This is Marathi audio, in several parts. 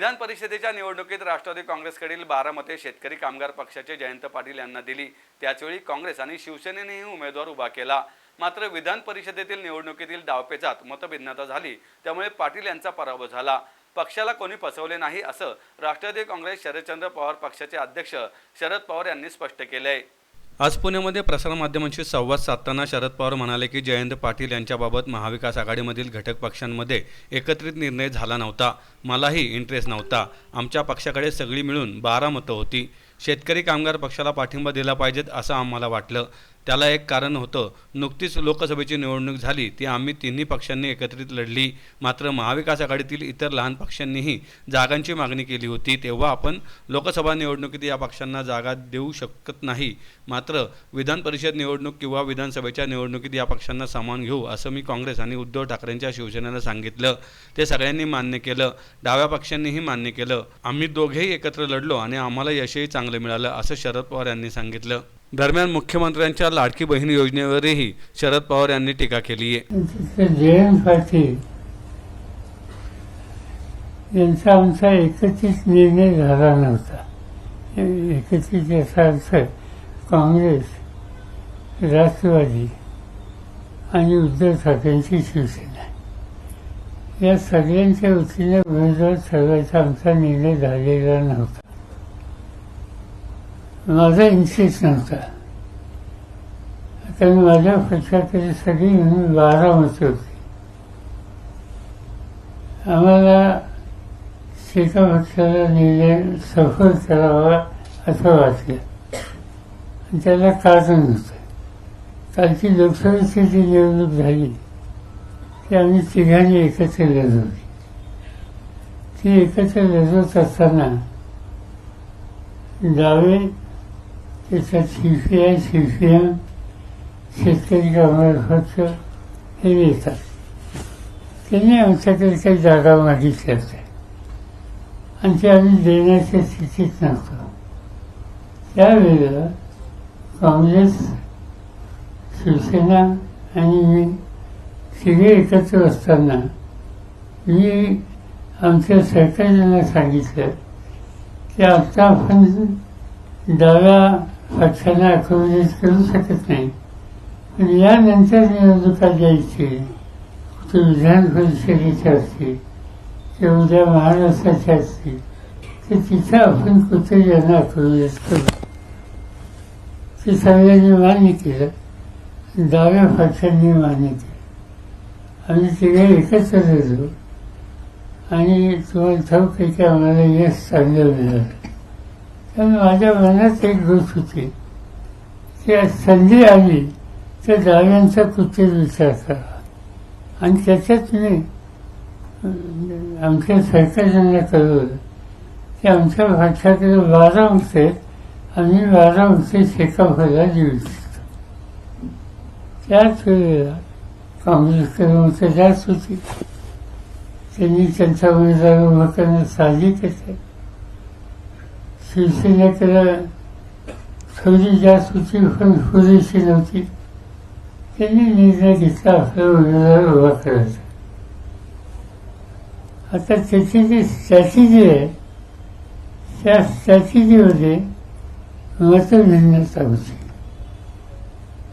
विधान परिषदेच्या निवडणुकीत राष्ट्रवादी काँग्रेसकडील बारा मते शेतकरी कामगार पक्षाचे जयंत पाटील यांना दिली. त्याचवेळी काँग्रेस आणि शिवसेनेनेही उमेदवार उभा केला. मात्र विधान परिषदेतील निवडणुकीतील डावपेचात मतभिन्नता झाली. त्यामुळे पाटील यांचा पराभव झाला. पक्षाला कोणी फसवले नाही असं राष्ट्रवादी काँग्रेस शरदचंद्र पवार पक्षाचे अध्यक्ष शरद पवार यांनी स्पष्ट केलंय. आज पुण्यामध्ये प्रसारमाध्यमांशी संवाद साधताना शरद पवार म्हणाले की जयंत पाटील यांच्याबाबत महाविकास आघाडीमधील घटक पक्षांमध्ये एकत्रित निर्णय झाला नव्हता. मलाही इंटरेस्ट नव्हता. आमच्या पक्षाकडे सगळी मिळून बारा मतं होती. शेतकरी कामगार पक्षाला पाठिंबा दिला पाहिजेत असं आम्हाला वाटलं. त्याला एक कारण होतं. नुकतीच लोकसभेची निवडणूक झाली ती आम्ही तिन्ही पक्षांनी एकत्रित लढली. मात्र महाविकास आघाडीतील इतर लहान पक्षांनीही जागांची मागणी केली होती तेव्हा आपण लोकसभा निवडणुकीत या पक्षांना जागा देऊ शकत नाही. मात्र विधान परिषद निवडणूक किंवा विधानसभेच्या निवडणुकीत या पक्षांना सामावून घेऊ असं मी काँग्रेस आणि उद्धव ठाकरेंच्या शिवसेनेला सांगितलं. ते सगळ्यांनी मान्य केलं डाव्या पक्षांनीही मान्य केलं. आम्ही दोघेही एकत्र लढलो आणि आम्हाला यशही चांगलं मिळालं असं शरद पवार यांनी सांगितलं. दरम्यान मुख्यमंत्र्यांच्या लाडकी बहीण योजनेवरही शरद पवार यांनी टीका केली आहे जयंत पाटील यांचा आमचा एकत्रित निर्णय झाला नव्हता. एकत्रित याचा अर्थ काँग्रेस राष्ट्रवादी आणि उद्धव ठाकरेंची शिवसेना. या सगळ्यांच्या वतीने उमेदवार ठरवायचा आमचा निर्णय झालेला नव्हता. माझा इंटरेस्ट नव्हता. कारण माझ्या पक्षाकडे सगळी म्हणून बारा मतं होती. आम्हाला एका पक्षाला निर्णय सफल करावा असं वाटलं. त्याला कारण होतं कालची लोकसभेची जी निवडणूक झाली. ती आम्ही तिघांनी एकत्र लढवली. ती एकत्र लढवत असताना डावे त्याच्यात सीपीआय सीपीएम शेतकरी कामगार खर्च हे येतात त्यांनी आमच्याकडे काही जागा मागितल्या होत्या आणि ते आम्ही देण्याच्या स्थितीत नव्हतो. त्यावेळेला काँग्रेस शिवसेना आणि मी तिघे एकत्र असताना मी आमच्या सहकार्यांना सांगितलं की आता आपण डाव्या पक्षांना अकोमोडेट करू शकत नाही. पण यानंतर निवडणुका द्यायची. कुठे विधान परिषदेच्या असतील ते उद्या महाराष्ट्राच्या असतील तर तिथं आपण कुठे यांना अकोमोडेट करू ते सगळ्यांनी मान्य केलं. डाव्या पक्षांनी मान्य केलं. आम्ही तिघे एकत्र राहिलो आणि तुम्हाला ठाऊक आहे की? आम्हाला यश चांगलं मिळालं. तर माझ्या मनात एक गोष्ट होती. की संधी आली तर डाव्यांचा कुठेच विचार करा आणि त्याच्यात मी आमच्या सरकारच्यांना कळवलं की आमच्या भाषाकडे बारा अंश आहेत आम्ही बारा अंश शेकाफला देऊ शकतो त्याच वेळेला काँग्रेसकडे मतं जास्त होती त्यांनी त्यांचा उमेदवार उभं करणं साहजिकच आहे शिवसेनेकडे थोडी जास्त होती पण पुरेशी नव्हती. त्यांनी निर्णय घेतला आपल्या उमेदवार उभा करायचा आता त्याची जी स्ट्रॅटेजी आहे त्या स्ट्रॅटेजीमध्ये सांगू होती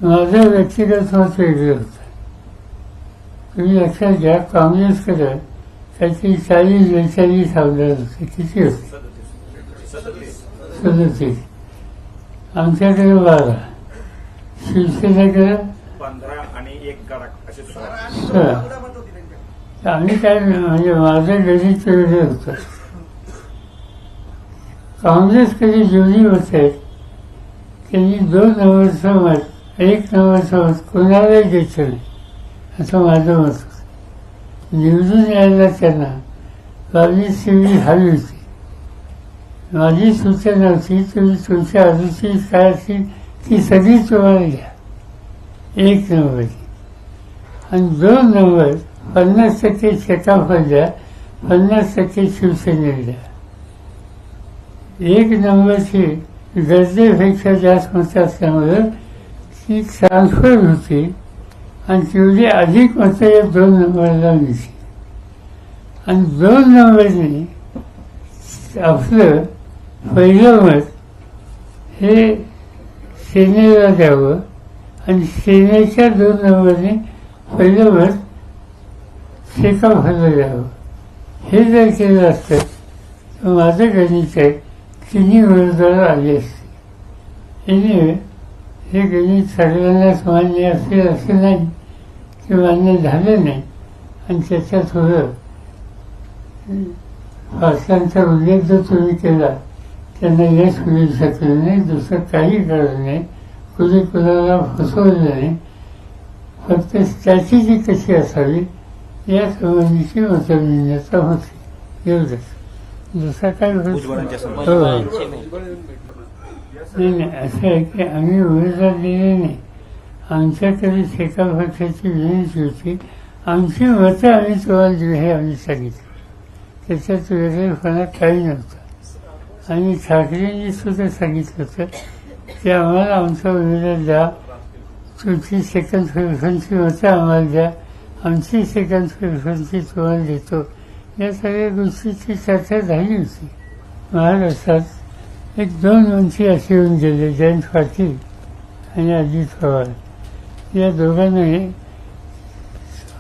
माझं व्यक्तिगत मत वेगळं होतं. तुम्ही लक्षात घ्या काँग्रेसकडे त्याची चाळीस बेचाळीस आमदार होते. किती होते? सदतीस आमच्याकडे बारा. शिवसेनेकडे पंधरा आणि एक सोळा आम्ही काय म्हणजे माझं गणित वेगळं होतं. काँग्रेसकडे जेवढी मत आहेत त्यांनी दोन नंबरचं मत एक नंबरचं मत कोणालाही द्यायचं नाही असं माझं मत होतं. निवडून यायला त्यांना तेवीस हवी होती. माझी सूचना होती तुम्ही तुमच्या आजूची काय असेल ती सगळी तुम्हाला घ्या एक नंबर आणि दोन नंबर पन्नास टक्के शेकाफल द्या पन्नास टक्के शिवसेनेला द्या एक नंबरची गरजेपेक्षा जास्त मतं असल्यामुळं ती ट्रान्सफर होती आणि तेवढी अधिक मतं या दोन नंबरला मिळतील आणि दोन नंबरने आपलं पहिलं मत हे सेनेला द्यावं आणि सेनेच्या दोन नंबरने पहिलं मत शेकाफाला द्यावं हे जर केलं असतं तर माझं गणित आहे तिन्ही उमेदवार आले असते. एनिवे हे गणित सगळ्यांनाच मान्य असेल असं नाही ते मान्य झालं नाही. आणि त्याच्यात थोडं भाषांचा उल्लेख जर तुम्ही केला त्यांना यश मिळू शकलं नाही दुसरं काही कळलं नाही. कुणी कुणाला फसवलं नाही. फक्त त्याची जी कशी असावी या संबंधीची मतभिन्नता होती. एवढंच दुसरा काय हो. नाही नाही असं आहे की आम्ही उमेदवार दिले नाही. आमच्याकडे एका पक्षाची विनंती होती. आमची मतं आम्ही तुम्हाला दिली हे आम्ही सांगितलं. त्याच्यात वेगळेपणा काही नव्हतं. आणि ठाकरेंनी सुद्धा सांगितलं होतं की आम्हाला आमचा उमेदवार द्या तुमची सेकंड फ्रिक्वन्सी होता आम्हाला द्या आमची सेकंड फ्रिक्वन्सी तुम्हाला देतो या सगळ्या गोष्टीची चर्चा झाली होती महाराष्ट्रात एक दोन मंत्री असे येऊन गेले जयंत पाटील आणि अजित पवार या दोघांनाही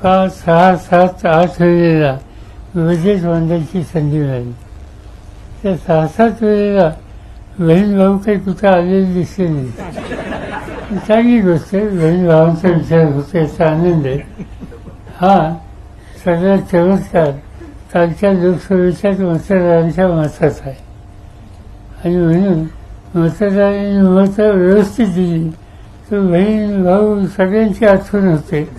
सहा सहा सात आठ वेळेला बजेट मांडायची संधी मिळाली त्या सहा वेळेला बहीण भाऊ काही कुठं आलेले दिसले नाही. चांगली गोष्ट आहे बहीण भावांचा विचार होतो याचा आनंद आहे. हा सगळा चमत्कार. कालच्या लोकसभेच्याच मतदारांच्या मताचा आहे. आणि म्हणून मतदारांनी मतं व्यवस्थित दिली. तर बहीण भाऊ सगळ्यांची आठवण होते.